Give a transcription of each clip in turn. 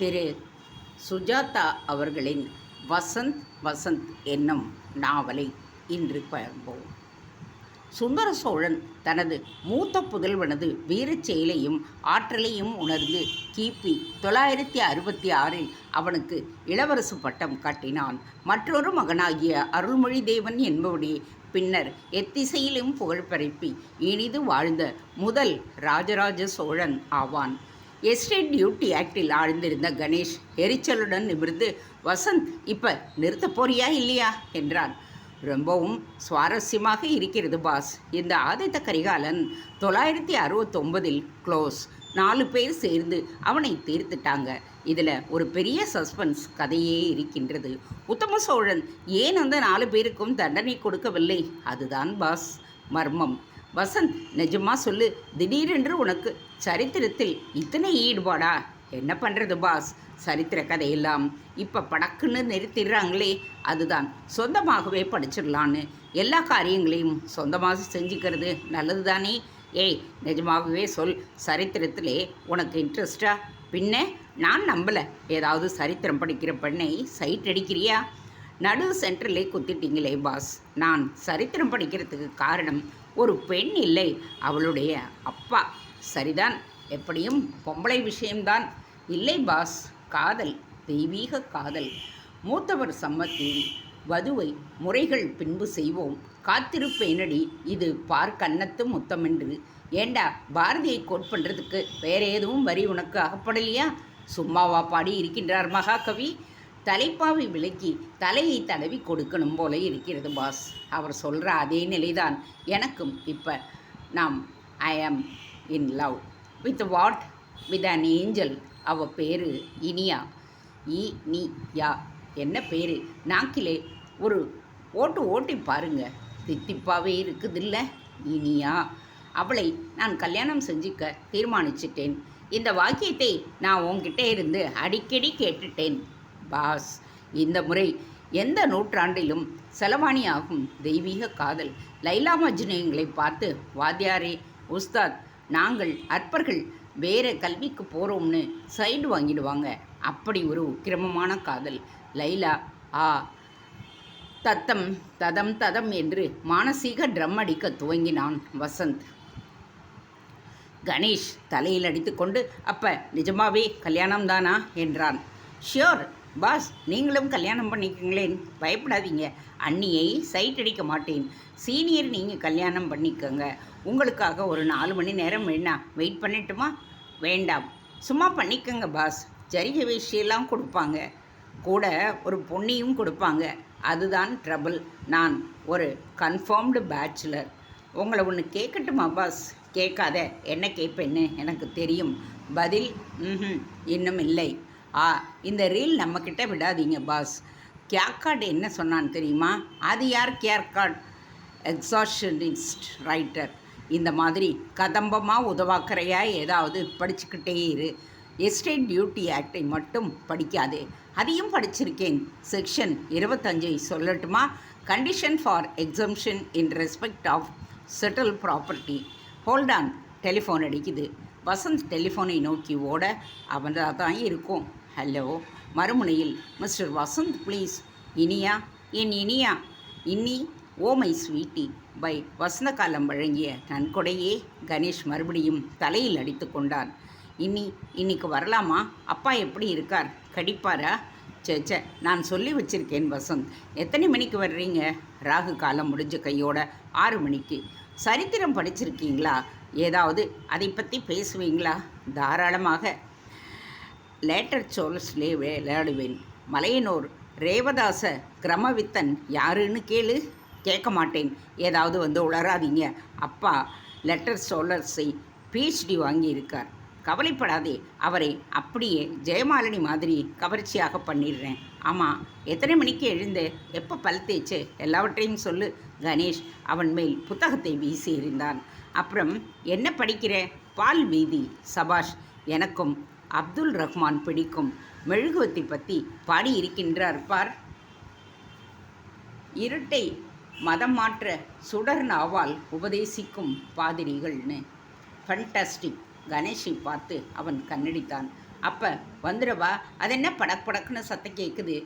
திரு சுஜாதா அவர்களின் வசந்த் வசந்த் என்னும் நாவலை இன்று பார்ப்போம் சுந்தர சோழன் தனது மூத்த புதல்வனது வீரச் செயலையும் ஆற்றலையும் உணர்ந்து கிபி தொள்ளாயிரத்தி அறுபத்தி ஆறில் அவனுக்கு இளவரசு பட்டம் கட்டினான். மற்றொரு மகனாகிய அருள்மொழி தேவன் என்பவனே பின்னர் எத்திசையிலும் புகழ் பரப்பி இனிது வாழ்ந்த முதல் ராஜராஜ சோழன் ஆவான். எஸ்டேட் டியூட்டி ஆக்டில் ஆழ்ந்திருந்த கணேஷ் எரிச்சலுடன் நிமிர்ந்து வசந்த் இப்போ நிறுத்த போறியா இல்லையா? என்றான். ரொம்பவும் சுவாரஸ்யமாக இருக்கிறது பாஸ். இந்த ஆதித்த கரிகாலன் தொள்ளாயிரத்தி அறுபத்தொம்பதில் க்ளோஸ் நாலு பேர் சேர்ந்து அவனை தீர்த்துட்டாங்க. இதில் ஒரு பெரிய சஸ்பென்ஸ் கதையே இருக்கின்றது. உத்தம சோழன் ஏன் அந்த நாலு பேருக்கும் தண்டனை கொடுக்கவில்லை? அதுதான் பாஸ் மர்மம். வசந்த் நிஜமா சொல்லு திடீரென்று உனக்கு சரித்திரத்தில் இத்தனை ஈடுபாடா? என்ன பண்ணுறது பாஸ் சரித்திர கதையெல்லாம் இப்போ படக்குன்னு நிறுத்திடுறாங்களே அதுதான். சொந்தமாகவே படிச்சிடலான்னு. எல்லா காரியங்களையும் சொந்தமாக செஞ்சுக்கிறது நல்லது தானே ஏய் நிஜமாகவே சொல். சரித்திரத்திலே உனக்கு இன்ட்ரெஸ்டா பின்ன நான் நம்பலை. ஏதாவது சரித்திரம் படிக்கிற பெண்ணை சைட் அடிக்கிறியா? நடு சென்டரிலே குத்திட்டீங்களே பாஸ் நான் சரித்திரம் படிக்கிறதுக்கு காரணம் ஒரு பெண் இல்லை. அவளுடைய அப்பா சரிதான். எப்படியும் பொம்பளை விஷயம்தான். இல்லை பாஸ். காதல். தெய்வீக காதல். மூத்தவர் சம்மத்தி வதுவை முறைகள் பின்பு செய்வோம். காத்திருப்பேனடி. இது பார் கன்னத்து முத்தமென்று. ஏண்டா பாரதியை கோட் பண்ணுறதுக்கு வேற எதுவும் வரி உனக்கு அகப்படலையா? சும்மாவா பாடி இருக்கின்றார் மகாகவி? தலைப்பாவை விலக்கி தலையை தடவி கொடுக்கணும் போல இருக்கிறது பாஸ். அவர் சொல்கிற அதே நிலைதான். எனக்கும் இப்போ நாம் I am in love with what with an angel அவ பேர் இனியா. இ நீ யா என்ன பேர்? நாக்கிலே ஒரு ஓட்டு ஓட்டி பாருங்க. தித்திப்பாவே இருக்குதில்ல? இனியா. அவளை நான் கல்யாணம் செஞ்சுக்க தீர்மானிச்சிட்டேன். இந்த வாக்கியத்தை நான் உன்கிட்ட இருந்து அடிக்கடி கேட்டுட்டேன். பாஸ். இந்த முறை எந்த நூற்றாண்டிலும் செலவாணியாகும் தெய்வீக காதல். லைலா மஜ்னுங்களை பார்த்து வாத்தியாரே உஸ்தாத் நாங்கள் அற்பர்கள். வேறு கல்விக்கு போகிறோம்னு சைடு வாங்கிடுவாங்க. அப்படி ஒரு உக்கிரமமான காதல். லைலா ஆ தத்தம் ததம் ததம் என்று மானசீக ட்ரம் அடிக்க துவங்கினான் வசந்த். கணேஷ் தலையில் அடித்துக்கொண்டு அப்ப நிஜமாவே கல்யாணம் தானா என்றான். ஷியோர் பாஸ் நீங்களும் கல்யாணம் பண்ணிக்கங்களேன். பயப்படாதீங்க. அண்ணியை சைட் அடிக்க மாட்டேன். சீனியர் நீங்கள் கல்யாணம் பண்ணிக்கோங்க. உங்களுக்காக ஒரு நாலு மணி நேரம் வேணா. வெயிட் பண்ணட்டுமா? வேண்டாம். சும்மா பண்ணிக்கோங்க பாஸ். ஜரிக வேஷியெல்லாம் கொடுப்பாங்க. கூட ஒரு பொன்னியும் கொடுப்பாங்க. அதுதான் ட்ரபிள் நான் ஒரு கன்ஃபார்ம்டு பேச்சுலர் உங்களை ஒன்று கேட்கட்டுமா பாஸ்? கேட்காத. என்ன கேட்பேன்னு எனக்கு தெரியும். பதில் ம் இன்னும் இல்லை. ஆ இந்த ரீல் நம்மக்கிட்ட விடாதீங்க பாஸ் கேர்கார்டு என்ன சொன்னான்னு தெரியுமா? அது யார் கேர்கார்ட் எக்ஸாஷனிஸ்ட் ரைட்டர் இந்த மாதிரி கதம்பமாக உதவாக்கறையா ஏதாவது படிச்சுக்கிட்டே இரு. எஸ்டேட் டியூட்டி ஆக்டை மட்டும் படிக்காதே. அதையும் படிச்சிருக்கேன். செக்ஷன் இருபத்தஞ்சை சொல்லட்டுமா? Condition for exemption in respect of settle property hold on telephone அடிக்குது. வசந்த் டெலிஃபோனை நோக்கி ஓட அவன் தான் இருக்கும். ஹலோ மறுமுனையில் மிஸ்டர் வசந்த் ப்ளீஸ். இனியா என் இனியா. இன்னி ஓ மை ஸ்வீட்டி பை வசந்தகாலம் வழங்கிய நன்கொடையே கணேஷ் மறுபடியும் தலையில் அடித்து கொண்டான் இன்னி இன்னைக்கு வரலாமா? அப்பா எப்படி இருக்கார்? கடிப்பாரா? சே சே நான் சொல்லி வச்சிருக்கேன் வசந்த். எத்தனை மணிக்கு வர்றீங்க? ராகு காலம் முடிஞ்ச கையோட ஆறு மணிக்கு. சரித்திரம் படிச்சிருக்கீங்களா? ஏதாவது அதை பற்றி பேசுவீங்களா? தாராளமாக. லேட்டர் சோல்ஸ்லே விளையாடுவேன். மலையனூர் ரேவதாச கிரமவித்தன் யாருன்னு கேளு. கேட்க மாட்டேன். ஏதாவது வந்து உளராதீங்க அப்பா லெட்டர் சோலர்ஸை பிஹெச்டி வாங்கியிருக்கார். கவலைப்படாதே. அவரை அப்படியே ஜெயமாலினி மாதிரி கவர்ச்சியாக பண்ணிடுறேன். ஆமாம் எத்தனை மணிக்கு எழுந்து எப்போ பல் தேய்ச்சு எல்லாவற்றையும் சொல்லு கணேஷ். அவன் மேல் புத்தகத்தை வீசி எறிந்தான். அப்புறம் என்ன படிக்கிற? பால் வீதி. சபாஷ் எனக்கும் அப்துல் ரஹ்மான் பிடிக்கும். மெழுகுவத்தி பற்றி பாடியிருக்கின்றார் பார். இருட்டை மதம் மாற்ற சுடர் நாவால் உபதேசிக்கும் பாதிரிகள்னு. ஃபண்டாஸ்டிக் கணேஷை பார்த்து அவன் கண்ணடித்தான். அப்போ வந்துடவா அது என்ன படக் படக்குன்னு சத்தம் கேட்குது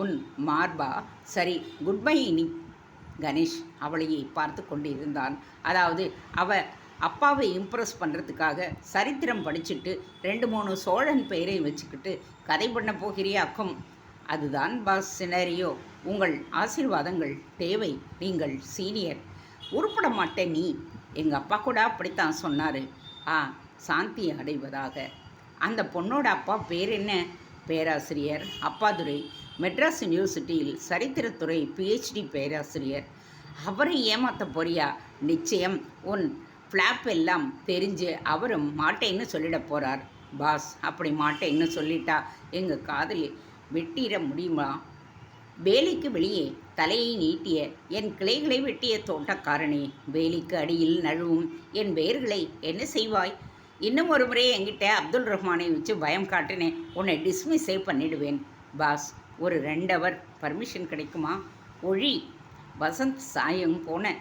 உன் மார்பா? சரி குட் பை இனி கணேஷ் அவளையே பார்த்து கொண்டு இருந்தான் அதாவது அவ அப்பாவை இம்ப்ரெஸ் பண்ணுறதுக்காக சரித்திரம் படிச்சுட்டு ரெண்டு மூணு சோழன் பெயரை வச்சுக்கிட்டு கதை பண்ண போகிறியாக்கும் அதுதான் பாஸ் சினரியோ உங்கள் ஆசீர்வாதங்கள் தேவை. நீங்கள் சீனியர் உருப்பட மாட்டேன் நீ. எங்கள் அப்பா கூட அப்படித்தான் சொன்னார். ஆ சாந்தி அடைவதாக. அந்த பொண்ணோட அப்பா பேர் என்ன? பேராசிரியர் அப்பாதுரை. மெட்ராஸ் யூனிவர்சிட்டியில் சரித்திரத்துறை பிஹெச்டி பேராசிரியர். அவரை ஏமாற்ற போறியா? நிச்சயம். உன் ஃப்ளாப் எல்லாம் தெரிஞ்சு அவரும் மாட்டேன்னு சொல்லிட போகிறார் பாஸ் அப்படி மாட்டேன்னு சொல்லிட்டா எங்கள் காதலி? வெட்டிட முடியுமா? வேலிக்கு வெளியே தலையை நீட்டிய என் கிளைகளை வெட்டிய தோட்டக்காரனே வேலிக்கு அடியில் நழுவும் என் வேர்களை என்ன செய்வாய்? இன்னும் ஒரு முறை என்கிட்ட அப்துல் ரஹ்மானை வச்சு பயம் காட்டினேன் உன்னை டிஸ்மிஸே பண்ணிடுவேன். பாஸ் ஒரு ரெண்டு அவர் பர்மிஷன் கிடைக்குமா? ஒழி வசந்த் சாயம் போன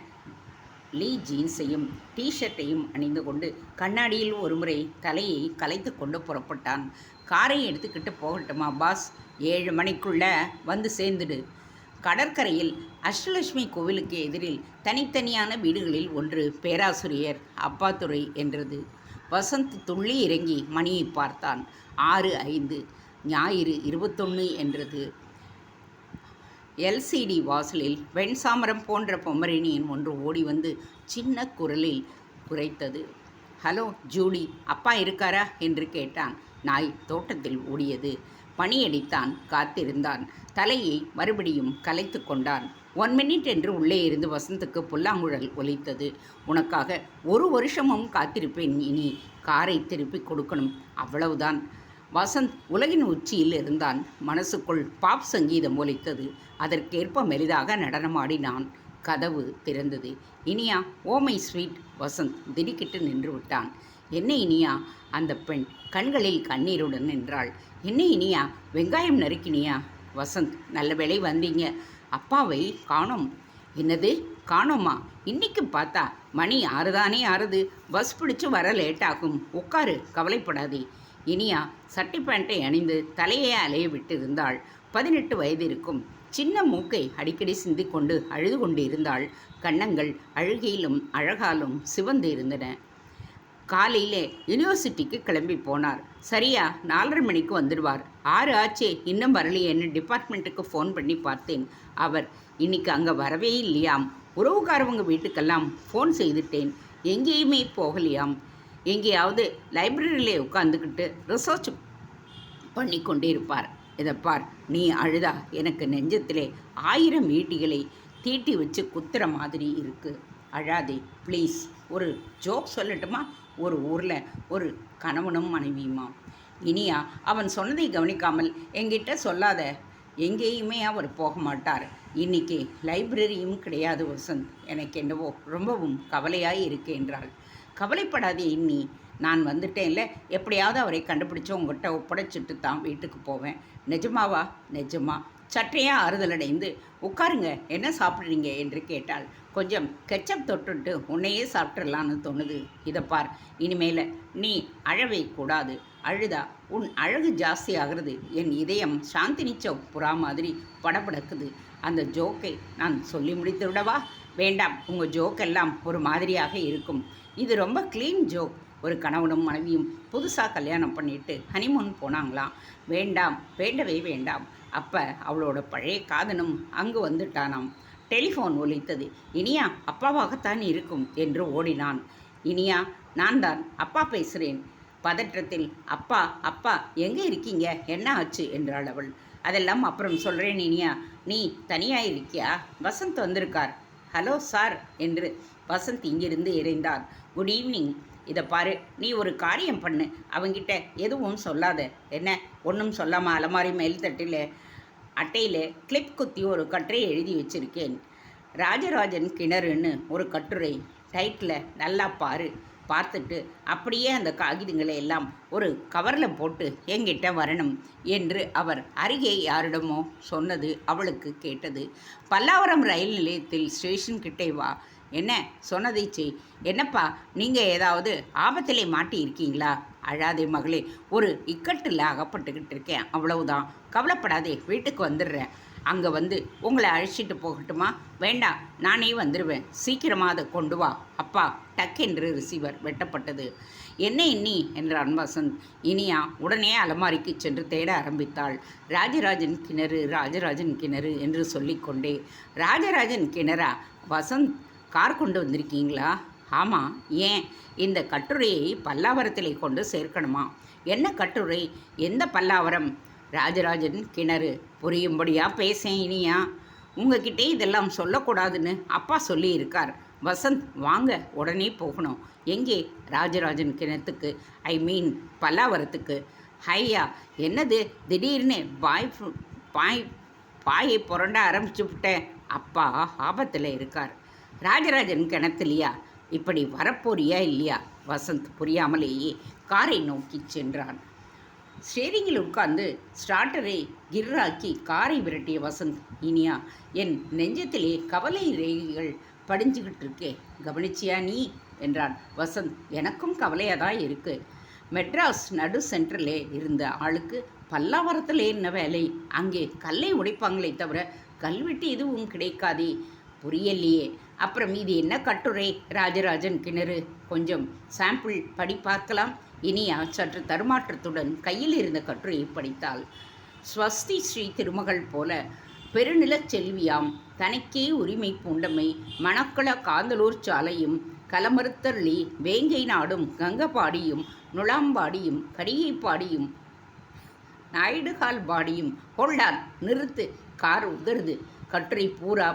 லீ ஜீன்ஸையும் டிஷர்ட்டையும் அணிந்து கொண்டு கண்ணாடியில் ஒருமுறை தலையை கலைத்து கொண்டு புறப்பட்டான். காரை எடுத்துக்கிட்டு போகட்டுமா பாஸ்? ஏழு மணிக்குள்ள வந்து சேர்ந்துடு. கடற்கரையில் அஷ்டலட்சுமி கோவிலுக்கு எதிரில் தனித்தனியான வீடுகளில் ஒன்று பேராசிரியர் அப்பாத்துறை என்றது. வசந்த் துள்ளி இறங்கி மணியை பார்த்தான். ஆறு ஐந்து ஞாயிறு இருபத்தொன்று என்றது. எல்சிடி வாசலில் வெண்சாமரம் போன்ற பொமரேனியன் ஒன்று ஓடி வந்து சின்ன குரலில் குறைத்தது ஹலோ ஜூலி அப்பா இருக்காரா? என்று கேட்டான். நாய் தோட்டத்தில் ஓடியது. பணியடித்தான் காத்திருந்தான். தலையை மறுபடியும் கலைத்து கொண்டான். ஒன் மினிட் என்று உள்ளே இருந்து வசந்துக்கு புல்லாங்குழல் ஒலித்தது. உனக்காக ஒரு வருஷமும் காத்திருப்பேன். இனி காரை திருப்பி கொடுக்கணும். அவ்வளவுதான். வசந்த் உலகின் உச்சியில் இருந்தான். மனசுக்குள் பாப் சங்கீதம் ஒலித்தது. அதற்கேற்ப மெலிதாக நடனமாடினான். கதவு திறந்தது. இனியா ஓமை ஸ்வீட் வசந்த் திடுக்கிட்டு நின்று விட்டான். என்ன இனியா? அந்த பெண் கண்களில் கண்ணீருடன் நின்றாள். என்ன இனியா? வெங்காயம் நறுக்கினியா? வசந்த் நல்ல வேளை வந்தீங்க. அப்பாவை காணோம். என்னது? காணோமா? இன்னைக்கு பார்த்தா மணி ஆறுதானே ஆறுது. பஸ் பிடிச்சு வர லேட்டாகும். உட்காரு கவலைப்படாதே. இனியா சட்டை பேண்ட்டை அணிந்து தலையை அலைய விட்டிருந்தாள் பதினெட்டு வயது இருக்கும் சின்ன மூக்கை அடிக்கடி சிந்திக்கொண்டு அழுது கொண்டிருந்தாள். கன்னங்கள் அழுகையிலும் அழகாலும் சிவந்து இருந்தன காலையிலே யூனிவர்சிட்டிக்கு கிளம்பி போனார். சரியா நாலரை மணிக்கு வந்துடுவார். ஆறு ஆச்சே இன்னும் வரலையேன்னு டிபார்ட்மெண்ட்டுக்கு ஃபோன் பண்ணி பார்த்தேன். அவர் இன்னைக்கு அங்கே வரவே இல்லையாம். உறவுக்காரவங்க வீட்டுக்கெல்லாம் ஃபோன் செய்துட்டேன். எங்கேயுமே போகலையாம். எங்கேயாவது லைப்ரரியிலே உட்காந்துக்கிட்டு ரிசர்ச் பண்ணி கொண்டிருப்பார் இதை பார் நீ அழுதா? எனக்கு நெஞ்சத்திலே ஆயிரம் ஈட்டிகளை தீட்டி வச்சு குத்துற மாதிரி இருக்குது அழாதே ப்ளீஸ் ஒரு ஜோக் சொல்லட்டுமா? ஒரு ஊரில் ஒரு கணவனும் மனைவியுமா? இனியா அவன் சொன்னதை கவனிக்காமல் எங்கிட்ட சொல்லாத. எங்கேயுமே அவர் போக மாட்டார். இன்னைக்கு லைப்ரரியும் கிடையாது வசந்த். எனக்கு என்னவோ ரொம்பவும் கவலையாக இருக்கு என்றாள். கவலைப்படாதே இன்னி. நான் வந்துட்டேன்ல. எப்படியாவது அவரை கண்டுபிடிச்சு உங்கள்கிட்ட ஒப்படைச்சிட்டு தான் வீட்டுக்கு போவேன். நிஜமாவா? நிஜமா. சற்றையா ஆறுதலடைந்து உட்காருங்க என்ன சாப்பிட்றீங்க? என்று கேட்டாள். கொஞ்சம் கெச்சப் தொட்டுட்டு உன்னையே சாப்பிட்றலான்னு தோணுது. இதை பார். இனிமேல நீ அழவே கூடாது. அழுதா? உன் அழகு ஜாஸ்தி ஆகிறது. என் இதயம் சாந்தினி சௌக் புறா மாதிரி படபடக்குது. அந்த ஜோக்கை நான் சொல்லி முடித்து விடவா? வேண்டாம். உங்கள் ஜோக்கெல்லாம் ஒரு மாதிரியாக இருக்கும். இது ரொம்ப க்ளீன் ஜோக் ஒரு கணவனும் மனைவியும் புதுசாக கல்யாணம் பண்ணிட்டு ஹனிமூன் போனாங்களாம் வேண்டாம் வேண்டவே வேண்டாம். அப்போ அவளோட பழைய காதனும் அங்கு வந்துட்டானாம். டெலிஃபோன் ஒலித்தது. இனியா அப்பாவாகத்தான் இருக்கும் என்று ஓடினான். இனியா நான் தான் அப்பா பேசுகிறேன் பதற்றத்தில் அப்பா அப்பா எங்கே இருக்கீங்க? என்ன ஆச்சு? என்றாள் அவள். அதெல்லாம் அப்புறம் சொல்கிறேன் இனியா. நீ தனியாக இருக்கியா? வசந்த் வந்திருக்கார். ஹலோ சார் என்று வசந்த் இங்கிருந்து இறைந்தான் குட் ஈவினிங் இதை பாரு நீ ஒரு காரியம் பண்ணு. அவங்கிட்ட எதுவும் சொல்லாத. என்ன? ஒன்றும் சொல்லாமல் அலமாரி மேல்தட்டில் அட்டையில் கிளிப் குத்தி ஒரு கட்டுரை எழுதி வச்சிருக்கேன். ராஜராஜன் கிணறுன்னு ஒரு கட்டுரை. டைட்டில் நல்லா பாரு. பார்த்துட்டு அப்படியே அந்த காகிதங்களை எல்லாம் ஒரு கவரில் போட்டு எங்கிட்ட வரணும் என்று அவர் அருகே யாரிடமோ சொன்னது அவளுக்கு கேட்டது. பல்லாவரம் ரயில் நிலையத்தில் ஸ்டேஷன் கிட்டே வா. என்ன? சொன்னதை செய் என்னப்பா நீங்கள் ஏதாவது ஆபத்திலே மாட்டி இருக்கீங்களா அழாதே மகளே ஒரு இக்கட்டில் அகப்பட்டுக்கிட்டு இருக்கேன். அவ்வளவுதான். கவலைப்படாதே வீட்டுக்கு வந்துடுறேன். அங்கே வந்து உங்களை அழைச்சிட்டு போகட்டுமா? வேண்டாம் நானே வந்துடுவேன் சீக்கிரமாக அதை கொண்டு வா. அப்பா டக் என்று ரிசீவர் வெட்டப்பட்டது. என்ன இன்னி? என்றான் வசந்த் இனியா உடனே அலமாரிக்கு சென்று தேட ஆரம்பித்தாள். ராஜராஜன் கிணறு ராஜராஜன் கிணறு என்று சொல்லிக்கொண்டே. ராஜராஜன் கிணறா? வசந்த் கார் கொண்டு வந்திருக்கீங்களா? ஆமாம் ஏன்? இந்த கட்டுரையை பல்லாவரத்திலே கொண்டு சேர்க்கணுமா? என்ன கட்டுரை? எந்த பல்லாவரம்? ராஜராஜன் கிணறு. புரியும்படியா பேசேன் இனியா? உங்ககிட்டே இதெல்லாம் சொல்லக்கூடாதுன்னு அப்பா சொல்லியிருக்கார். வசந்த் வாங்க உடனே போகணும். எங்கே? ராஜராஜன் கிணத்துக்கு. ஐ மீன் பல்லாவரத்துக்கு. ஹையா என்னது? திடீர்னு பாய் பாய் பாயை புரண்ட ஆரம்பிச்சு விட்டேன் அப்பா ஆபத்தில் இருக்கார். ராஜராஜன் கிணத்துலையா? இப்படி வரப்போறியா இல்லையா? வசந்த் புரியாமலேயே காரை நோக்கி சென்றான். ஸ்டேரிங்கில் உட்கார்ந்து ஸ்டார்டரை கிர்ராக்கி காரை விரட்டிய வசந்த் இனியா என் நெஞ்சத்திலே கவலை ரேகைகள் படிஞ்சுக்கிட்டு இருக்கே கவனிச்சியா நீ? என்றான். வசந்த் எனக்கும் கவலையாக தான் இருக்கு. மெட்ராஸ் நடு சென்டரில் இருந்த ஆளுக்கு பல்லாவரத்தில் என்ன வேலை? அங்கே கல்லை உடைப்பாங்களே தவிர கல்வெட்டு எதுவும் கிடைக்காதே. புரியலையே. அப்புறம் இது என்ன கட்டுரை? ராஜராஜன் கிணறு. கொஞ்சம் சாம்பிள் படி பார்க்கலாம். இனியா சற்று தருமாற்றத்துடன் கையில் இருந்த கட்டுரையை படித்தாள். ஸ்வஸ்தி ஸ்ரீ திருமகள் போல பெருநிலச் செல்வியாம். தனக்கே உரிமை பூண்டமை. மணக்கள காந்தலூர் சாலையும் கலமறுத்தள்ளி வேங்கை நாடும் கங்கபாடியும் நுளாம்பாடியும் கடிகைப்பாடியும் நாயுடுகால் பாடியும் கொள்ளான் நிறுத்து கார் உதறுது. கட்டுரை பூரா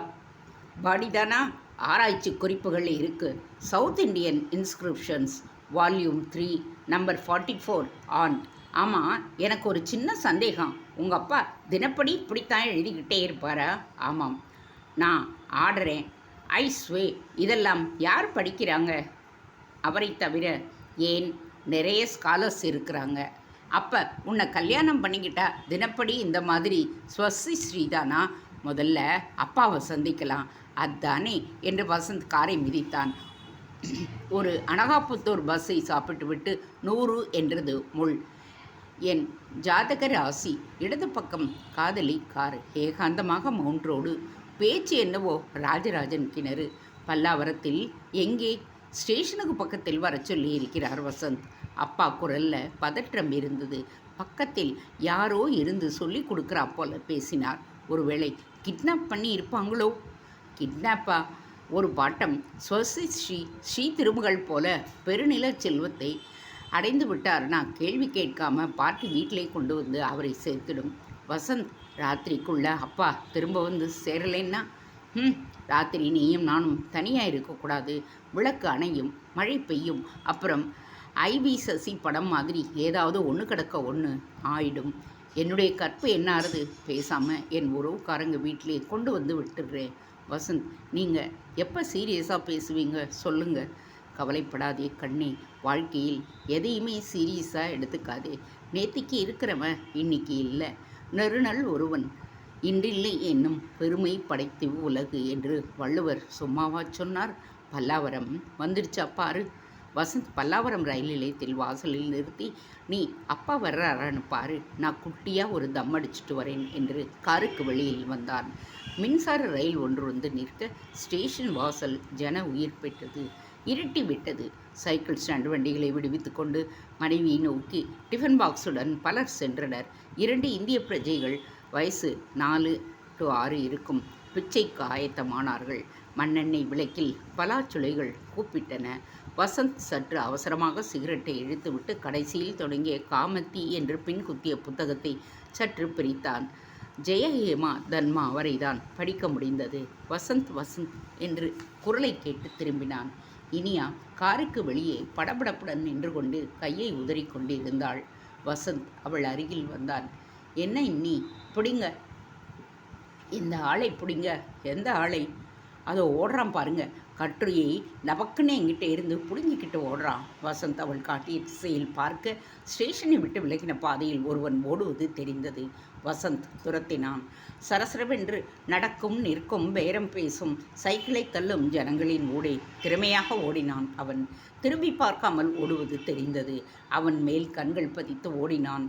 பாடிதானா ஆராய்ச்சி குறிப்புகள் இருக்குது south Indian inscriptions volume three number forty four on ஆமாம் எனக்கு ஒரு சின்ன சந்தேகம். உங்கள் அப்பா தினப்படி இப்படித்தான் எழுதிக்கிட்டே இருப்பாரா? ஆமாம். நான் ஆடுறேன். ஐஸ்வே இதெல்லாம் யார் படிக்கிறாங்க? அவரை தவிர ஏன் நிறைய ஸ்காலர்ஸ் இருக்கிறாங்க. அப்போ உன்னை கல்யாணம் பண்ணிக்கிட்டா தினப்படி இந்த மாதிரி ஸ்வஸ்தி ஸ்ரீதானா முதல்ல அப்பாவை சந்திக்கலாம். அதானே என்று வசந்த் காரை மிதித்தான். ஒரு அனகாபுத்தூர் பஸ்ஸை சாப்பிட்டுவிட்டு நூறு என்றது முள். என் ஜாதக ராசி இடது பக்கம் காதலி கார் ஏகாந்தமாக மவுண்ட்ரோடு பேச்சு என்னவோ ராஜராஜன் கிணறு. பல்லாவரத்தில் எங்கே ஸ்டேஷனுக்கு பக்கத்தில் வரச் சொல்லி இருக்கிறார் வசந்த். அப்பா குரல்ல பதற்றம் இருந்தது. பக்கத்தில் யாரோ இருந்து சொல்லி கொடுக்குறா போல பேசினார். ஒருவேளை கிட்னாப் பண்ணி இருப்பாங்களோ கிட்னாப்பா ஒரு பாட்டம் ஸ்வசி ஸ்ரீ ஸ்ரீ திருமகள் போல பெருநில செல்வத்தை அடைந்து விட்டார்னா கேள்வி கேட்காம பாட்டி வீட்டிலே கொண்டு வந்து அவரை சேர்த்திடும். வசந்த் ராத்திரிக்குள்ள அப்பா திரும்ப வந்து சேரலைன்னா? ம் ராத்திரி நீயும் நானும் தனியாக இருக்கக்கூடாது. விளக்கு அணையும் மழை பெய்யும். அப்புறம் ஐவி சசி படம் மாதிரி ஏதாவது ஒன்று கிடக்க ஒன்று ஆயிடும். என்னுடைய கற்பு என்ன ஆறுது பேசாமல் என் உறவுக்காரங்க வீட்டிலே கொண்டு வந்து விட்டுடுறேன் வசந்த் நீங்கள் எப்போ சீரியஸாக பேசுவீங்க? சொல்லுங்கள் கவலைப்படாதே கண்ணே. வாழ்க்கையில் எதையுமே சீரியஸாக எடுத்துக்காதே. நேத்திக்கு இருக்கிறவன் இன்னைக்கு இல்லை. நெருநல் ஒருவன். இன்றில்லை என்னும் பெருமை படைத்து உலகு என்று வள்ளுவர் சும்மாவா சொன்னார். பல்லாவரம் வந்துடுச்சா பாரு. வசந்த் பல்லாவரம் ரயில் நிலையத்தில் வாசலில் நிறுத்தி நீ அப்பா வர்றாரான்னு பாரு நான் குட்டியாக ஒரு தம் அடிச்சிட்டு வரேன் என்று காருக்கு வெளியில் வந்தான். மின்சார ரயில் ஒன்று வந்து நிற்க ஸ்டேஷன் வாசல் ஜன உயிர் பெற்றது. இருட்டி விட்டது. சைக்கிள் ஸ்டாண்ட் வண்டிகளை விடுவித்து கொண்டு மனைவியை நோக்கி டிஃபன் பாக்ஸுடன் பலர் சென்றனர். இரண்டு இந்திய பிரஜைகள் வயசு நாலு டு ஆறு இருக்கும் பிச்சைக்கு ஆயத்தமானார்கள். மண்ணெண்ணெய் விளக்கில் பலாச்சுளைகள் கூப்பிட்டன. வசந்த் சற்று அவசரமாக சிகரெட்டை இழுத்துவிட்டு கடைசியில் தொடங்கிய காமத்தி என்று பின் குத்திய புத்தகத்தை சற்று பிரித்தான். ஜெயஹேமா தன்மா வரைதான் படிக்க முடிந்தது. வசந்த் வசந்த் என்று குரலை கேட்டு திரும்பினான். இனியா காருக்கு வெளியே படபடப்புடன் நின்று கொண்டு கையை உதறி கொண்டிருந்தாள். வசந்த் அவள் அருகில் வந்தான். என்ன இன்னி பிடிங்க. இந்த ஆளை பிடிங்க. எந்த ஆளை? அதை ஓடுறான் பாருங்க. கட்டுரையை லபக்குன்னு என்கிட்ட இருந்து புடுங்கிக்கிட்டு ஓடுறான். வசந்த் அவள் காட்டிய திசையில் பார்க்க ஸ்டேஷனை விட்டு விலகின பாதையில் ஒருவன் ஓடுவது தெரிந்தது. வசந்த் துரத்தினான். சரசரவென்று நடக்கும் நிற்கும் பேரம் பேசும் சைக்கிளை தள்ளும் ஜனங்களின் ஊடே திறமையாக ஓடினான் அவன். திரும்பி பார்க்காமல் ஓடுவது தெரிந்தது. அவன் மேல் கண்கள் பதித்து ஓடினான்.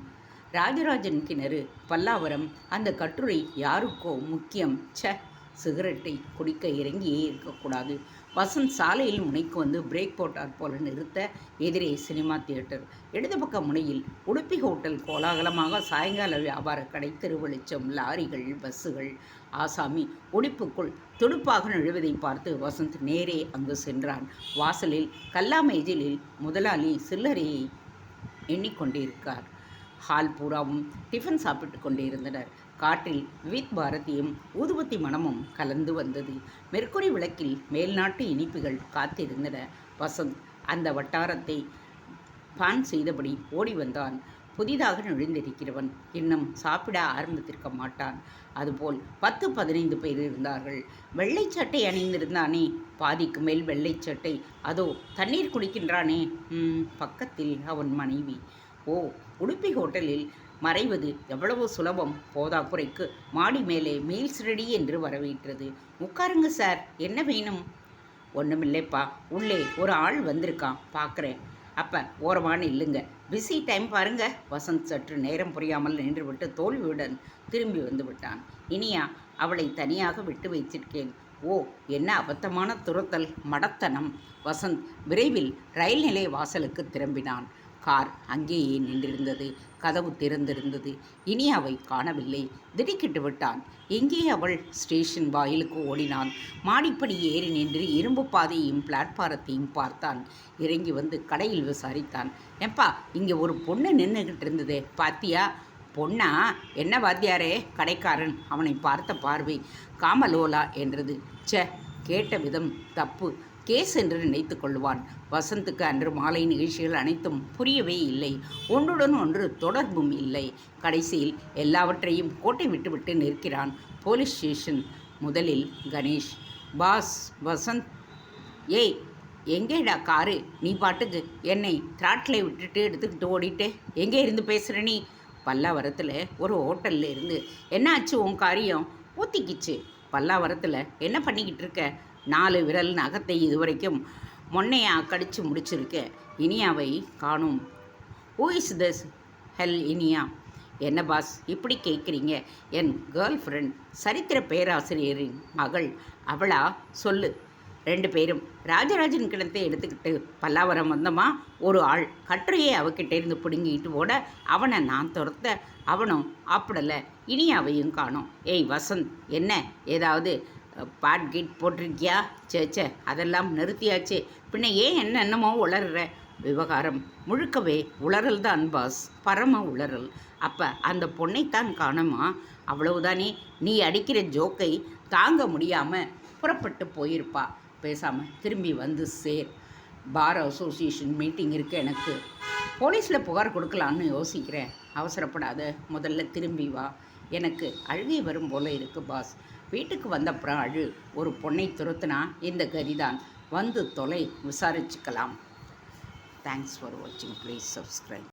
ராஜராஜன் கிணறு பல்லாவரம் அந்த கட்டுரை யாருக்கோ முக்கியம். ச சிகரெட்டை குடிக்க இறங்கியே இருக்கக்கூடாது. வசந்த் சாலையில் முனைக்கு வந்து பிரேக் போட்டார் போல நிறுத்த எதிரே சினிமா தியேட்டர். இடது பக்க முனையில் உடுப்பி ஹோட்டல் கோலாகலமாக சாயங்கால வியாபார கடை திருவெளிச்சம் லாரிகள் பஸ்ஸுகள் ஆசாமி உடுப்புக்குள் துடுப்பாக நழுவதை பார்த்து வசந்த் நேரே அங்கு சென்றான். வாசலில் கல்லாமேஜிலில் முதலாளி சில்லறையை எண்ணிக்கொண்டிருக்கார். ஹால் பூராவும் டிஃபன் சாப்பிட்டு கொண்டிருந்தனர். காற்றில் வித் பாரதியும் ஊதுபத்தி மனமும் கலந்து வந்தது. மெர்க்குரி விளக்கில் மேல்நாட்டு இனிப்புகள் காத்திருந்தன. வசந்த் அந்த வட்டாரத்தை பான் செய்தபடி ஓடி வந்தான். புதிதாக நுழைந்திருக்கிறவன் இன்னும் சாப்பிட ஆரம்பித்திருக்க மாட்டான். அதுபோல் பத்து பதினைந்து பேர் இருந்தார்கள். வெள்ளை சட்டை அணிந்திருந்தானே? பாதிக்கு மேல் வெள்ளை சட்டை அதோ தண்ணீர் குடிக்கின்றானே? பக்கத்தில் அவன் மனைவி. ஓ உடுப்பி ஹோட்டலில் மறைவது எவ்வளவு சுலபம்? போதாக்குறைக்கு மாடி மேலே மீல்ஸ் ரெடி என்று வரவேற்றது. உட்காருங்க சார். என்ன வேணும்? ஒன்றுமில்லைப்பா உள்ளே ஒரு ஆள் வந்திருக்கான். பார்க்குறேன் அப்போ ஓரமான இல்லைங்க. பிஸி டைம் பாருங்க. வசந்த் சற்று நேரம் புரியாமல் நின்றுவிட்டு தோல்வியுடன் திரும்பி வந்து விட்டான். இனியா அவளை தனியாக விட்டு வைத்திருக்கேன். ஓ என்ன அபத்தமான துரத்தல் மடத்தனம். வசந்த் விரைவில் ரயில் நிலைய வாசலுக்கு திரும்பினான். கார் அங்கேயே நின்றிருந்தது. கதவு திறந்திருந்தது. அவை காணவில்லை. திடுக்கிட்டு விட்டான். எங்கே அவள்? ஸ்டேஷன் வாயிலுக்கு ஓடினான். மாடிப்படி ஏறி நின்று இரும்பு பாதையையும் பிளாட்பாரத்தையும் பார்த்தான். இறங்கி வந்து கடையில் விசாரித்தான். ஏப்பா இங்கே ஒரு பொண்ணு நின்றுகிட்டு இருந்ததே. பாத்தியா? பொண்ணா? என்ன வாத்தியாரே? கடைக்காரன். அவனை பார்த்த பார்வை காமலோலா என்றது. ச்சே கேட்ட விதம் தப்பு. கேஸ் என்று நினைத்து கொள்வான். வசந்துக்கு அன்று மாலை நிகழ்ச்சிகள் அனைத்தும் புரியவே இல்லை. ஒன்றுடன் ஒன்று தொடர்பும் இல்லை. கடைசியில் எல்லாவற்றையும் கோட்டை விட்டுவிட்டு நிற்கிறான் போலீஸ் ஸ்டேஷன் முதலில் கணேஷ். பாஸ் வசந்த். ஏய் எங்கேடா காரு? நீ பாட்டுக்கு என்னை திராட்டில் விட்டுட்டு எடுத்துக்கிட்டு ஓடிட்டு. எங்கே இருந்து பேசுகிற நீ? பல்லாவரத்தில் ஒரு ஹோட்டலில் இருந்து. என்னாச்சு உன் காரியம்? ஊத்திக்கிச்சு. பல்லாவரத்தில் என்ன பண்ணிக்கிட்டு இருக்க? நாலு விரல் நகத்தை இதுவரைக்கும் மொன்னையாக கடிச்சு முடிச்சிருக்க. இனியாவை காணும். Who is this hell Iniya? என்ன பாஸ் இப்படி கேட்குறீங்க? என் கேர்ள் ஃப்ரெண்ட் சரித்திர பேராசிரியரின் மகள். அவளா? சொல்லு. ரெண்டு பேரும். ராஜராஜன் கிணத்தை எடுத்துக்கிட்டு பல்லாவரம் வந்தோமா? ஒரு ஆள். கட்டுரையை அவகிட்ட இருந்து பிடுங்கிட்டு ஓட அவனை நான் துரத்த அவனும் ஆப்பிடலை. இனியாவையும் காணும். ஏய் வசந்த் என்ன? ஏதாவது பாட் கீட் போட்டிருக்கியா? சே சே அதெல்லாம் நிறுத்தியாச்சு. பின்ன ஏன் என்ன என்னமோ உளறுற விவகாரம் முழுக்கவே உளறல் தான் பாஸ். பரம உளறல். அப்போ அந்த பொண்ணைத்தான் காணுமா? அவ்வளவுதானே. நீ அடிக்கிற ஜோக்கை தாங்க முடியாமல் புறப்பட்டு போயிருப்பா. பேசாமல் திரும்பி வந்து சேர். பார் அசோசியேஷன் மீட்டிங் இருக்கு எனக்கு. போலீஸில் புகார் கொடுக்கலான்னு யோசிக்கிறேன். அவசரப்படாத. முதல்ல திரும்பி வா. எனக்கு அழுகை வரும் போல இருக்கு பாஸ். வீட்டுக்கு வந்தப்புறம் அழு ஒரு பொண்ணை துரத்துனா இந்த கதிதான். வந்து தொலை விசாரிச்சுக்கலாம். தேங்க்ஸ் ஃபார் வாட்சிங் ப்ளீஸ் சப்ஸ்கிரைப்